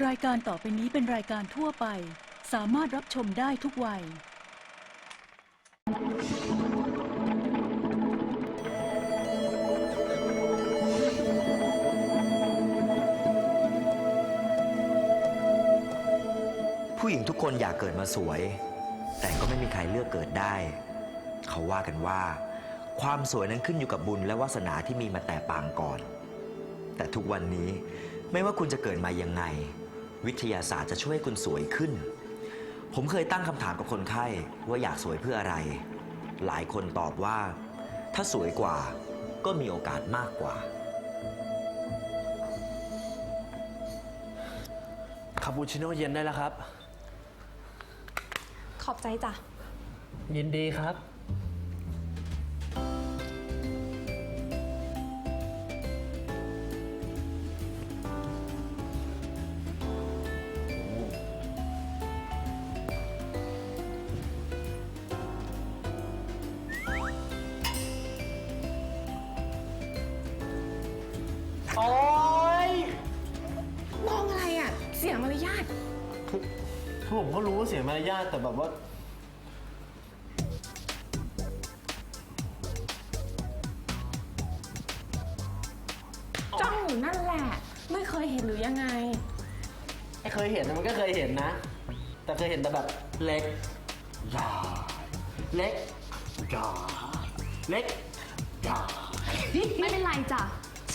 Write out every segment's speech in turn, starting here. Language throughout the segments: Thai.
รายการต่อไปนี้เป็นรายการทั่วไป สามารถรับชมได้ทุกวัย ผู้หญิงทุกคนอยากเกิดมาสวย แต่ก็ไม่มีใครเลือกเกิดได้ เขาว่ากันว่า ความสวยนั้นขึ้นอยู่กับบุญและวาสนาที่มีมาแต่ปางก่อน แต่ทุกวันนี้ไม่ว่าคุณจะเกิดมายังไง วิทยาศาสตร์จะช่วยให้คุณสวยขึ้น ผมเคยตั้งคำถามกับคนไข้ว่าอยากสวยเพื่ออะไร หลายคนตอบว่า ถ้าสวยกว่าก็มีโอกาสมากกว่า คาปูชิโน่เย็นได้แล้วครับ ขอบใจจ้ะ ยินดีครับ คือผมก็รู้ว่าเสียมารยาทแต่แบบว่า จ้องอยู่นั่นแหละ ไม่เคยเห็นหรือยังไง ไอ้เคยเห็นนะมันก็เคยเห็นนะ แต่เคยเห็นแต่แบบเล็กยาเล็กยาเล็กยาไม่เป็นไรจ้ะ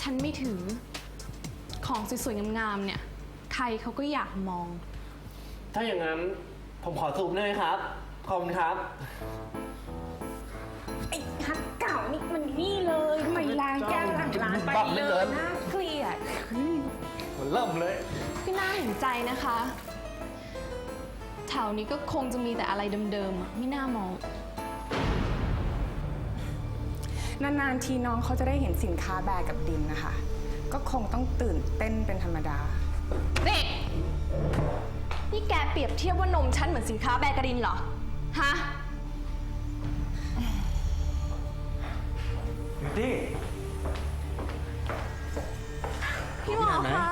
ฉันไม่ถือ ของสวยๆงามๆเนี่ย ใครเขาก็อยากมอง ถ้าอย่างนั้นผมขอสูบได้ไหมครับ ขอบคุณครับ ไอ้ฮัทเก่านี่มันนี่เลยทำไมล้างแก้วหลังร้านไปบั่มเหลืเลอเกิยนน่าเกลียดมันเริ่มเลย พี่น่าเห็นใจนะคะแถวนี้ก็คงจะมีแต่อะไรเดิมๆอะไม่น่ามอง นานๆทีน้องเขาจะได้เห็นสินค้าแบร์กับดินนะคะ ก็คงต้องตื่นเต้นเป็นธรรมดานี่ นี่แกเปรียบเทียบว่านมฉันเหมือนสินค้าแบรนด์กระดินเหรอ ฮะ บิวตี้ พี่หมอคะ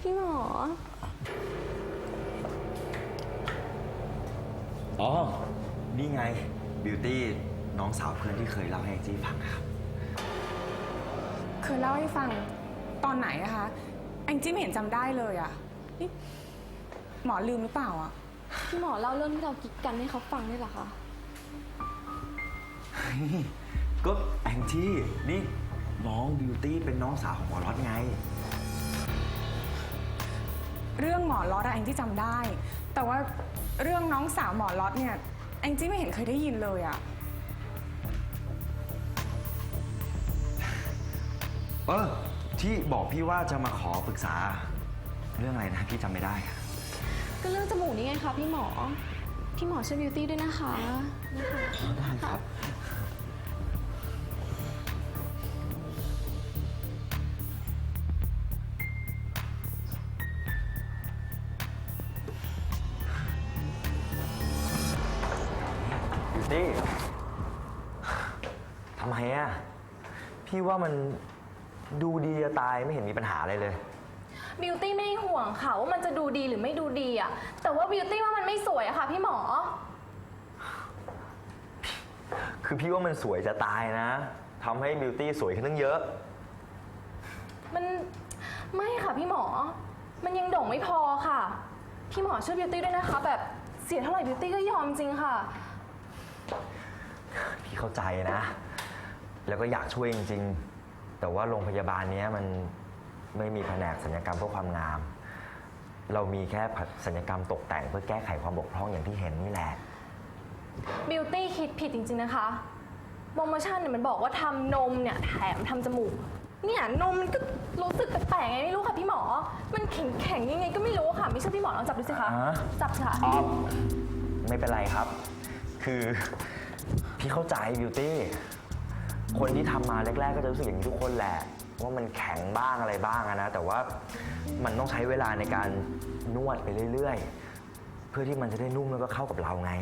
พี่หมอ อ๋อ นี่ไง บิวตี้ น้องสาวเพื่อนที่เคยเล่าให้แองจี้ฟังครับ เคยเล่าให้ฟังตอนไหนอะคะแองจี้ไม่เห็นจำได้เลยอะนี่ หมอลืมหรือเปล่าอะพี่หมอเล่าเรื่องที่เรากิ๊กกันให้เขาฟังได้เหรอคะ ก็แองจี้นี่น้องบิวตี้เป็นน้องสาวของหมอรอดไง เรื่องหมอล็อตอะแองจี้จำได้ แต่ว่าเรื่องน้องสาวหมอล็อตเนี่ยแองจี้ไม่เห็นเคยได้ยินเลยอะเออที่บอกพี่ว่าจะมาขอปรึกษา เรื่องอะไรนะพี่จำไม่ได้อะ ก็เรื่องจมูกนี่ไงคะพี่หมอ พี่หมอช่วยบิวตี้ด้วยนะคะ นะคะได้ครับ บิวตี้ทำไมอะ พี่ว่ามันดูดีจะตายไม่เห็นมีปัญหาอะไรเลย บิวตี้ไม่ได้ห่วงค่ะว่ามันจะดูดีหรือไม่ดูดีอะแต่ว่าบิวตี้ว่ามันไม่สวยอะค่ะ พี่หมอ คือพี่ว่ามันสวยจะตายนะทำให้บิวตี้สวยขึ้นตั้งเยอะ มันไม่ค่ะพี่หมอ มันยังโด่งไม่พอค่ะ พี่หมอช่วยบิวตี้ด้วยนะคะ แบบเสียเท่าไหร่บิวตี้ก็ยอมจริงค่ะ พี่เข้าใจนะ แล้วก็อยากช่วยจริง ๆ แต่ว่าโรงพยาบาลเนี้ยมัน ไม่มีแผนกศัลยกรรมเพื่อความงาม เรามีแค่ศัลยกรรมตกแต่งเพื่อแก้ไขความบกพร่องอย่างที่เห็นนี่แหละ บิวตี้คิดผิดจริง ๆ นะคะ โปรโมชั่นเนี่ยมันบอกว่าทำนมเนี่ยแถมทำจมูก เนี่ยนมมันก็รู้สึกแปลกๆไงไม่รู้ค่ะพี่หมอ มันแข็งๆยังไงก็ไม่รู้ค่ะ ไม่เชื่อพี่หมอลองจับดูสิคะอ่า จับสิค่ะ ออฟไม่เป็นไรครับ คือ พี่เข้าใจบิวตี้ คนที่ทำมาแรก ๆ ก็จะรู้สึกอย่างนี้ทุกคนแหละ ว่ามันแข็งบ้างอะไรบ้างอะนะ แต่ว่ามันต้องใช้เวลาในการนวดไปเรื่อย ๆ เพื่อที่มันจะได้นุ่มแล้วก็เข้ากับเราไง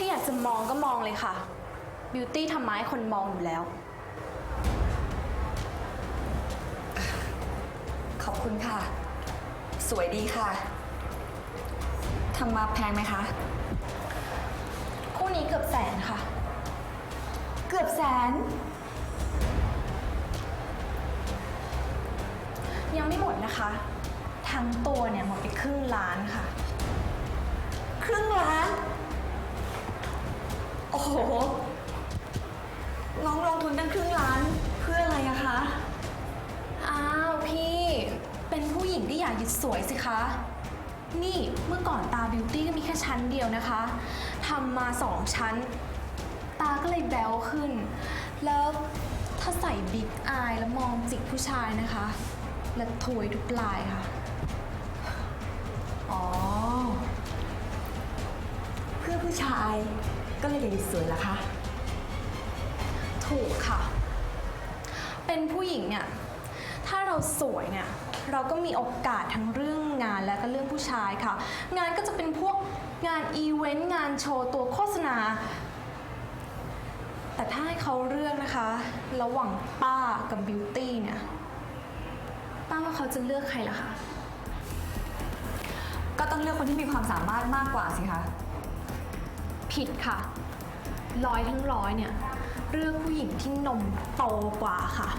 ถ้าอยากจะมองก็มองเลยค่ะ บิวตี้ทำไมาให้คนมองอยู่แล้ว ขอบคุณค่ะ สวยดีค่ะทำมาแพงไหมคะ คู่นี้เกือบแสนค่ะ เกือบแสน ยังไม่หมดนะคะ ทั้งตัวเนี่ยหมดไปครึ่งล้านค่ะ ครึ่งล้าน โอ้โห น้องลงทุนตั้งครึ่งล้านเพื่ออะไรอะคะ อ้าวพี่ เป็นผู้หญิงที่อยากหยุดสวยสิคะ นี่เมื่อก่อนตาบิวตี้ก็มีแค่ชั้นเดียวนะคะทำมาสองชั้น ตาก็เลยแบวขึ้น แล้วถ้าใส่บิ๊กอายแล้วมองจิกผู้ชายนะคะ และถวยทุกลายค่ะ อ๋อ เพื่อผู้ชาย ก็เลยอยากสวยละคะ ถูกค่ะ เป็นผู้หญิงเนี่ย ถ้าเราสวยเนี่ย เราก็มีโอกาสทั้งเรื่องงานและก็เรื่องผู้ชายค่ะ งานก็จะเป็นพวกงานอีเวนต์ งานโชว์ตัวโฆษณา แต่ถ้าให้เขาเลือกนะคะ ระหว่างป้ากับบิวตี้เนี่ย ป้าว่าเขาจะเลือกใครล่ะคะ ก็ต้องเลือกคนที่มีความสามารถมากกว่าสิคะ ผิดค่ะ ร้อยทั้งร้อยเนี่ยเลือกผู้หญิงที่นมโตกว่าค่ะ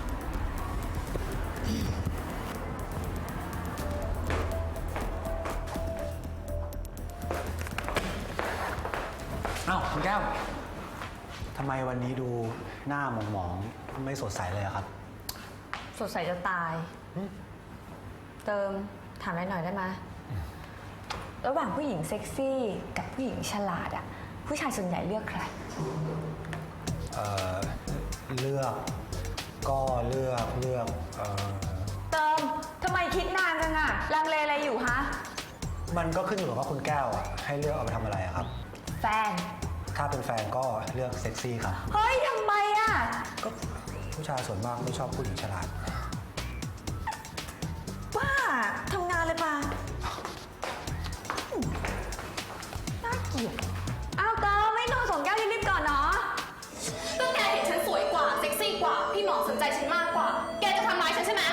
อ้าวคุณแก้วทำไมวันนี้ดูหน้าหมองๆไม่สดใสเลยอะครับ สดใสจะตาย เติมถามอะไรหน่อยได้ไหมระหว่างผู้หญิงเซ็กซี่กับผู้หญิงฉลาดอะ ผู้ชายส่วนใหญ่เลือกใคร เอ่อเลือกก็เลือกเลือกเอ่อเติมทำไมคิดนานจังอะลังเลอะไรอยู่ฮะ มันก็ขึ้นอยู่กับว่าคุณแก้วอะให้เลือกเอาไปทำอะไรอะครับ แฟน ถ้าเป็นแฟนก็เลือกเซ็กซี่ครับ เฮ้ยทำไมอะก็ผู้ชายส่วนมากไม่ชอบผู้หญิงฉลาดว่าทำงานเลยปะน่าเกลียด กว่า พี่หมอสนใจฉันมากกว่า แกจะทำร้ายฉันใช่ไหม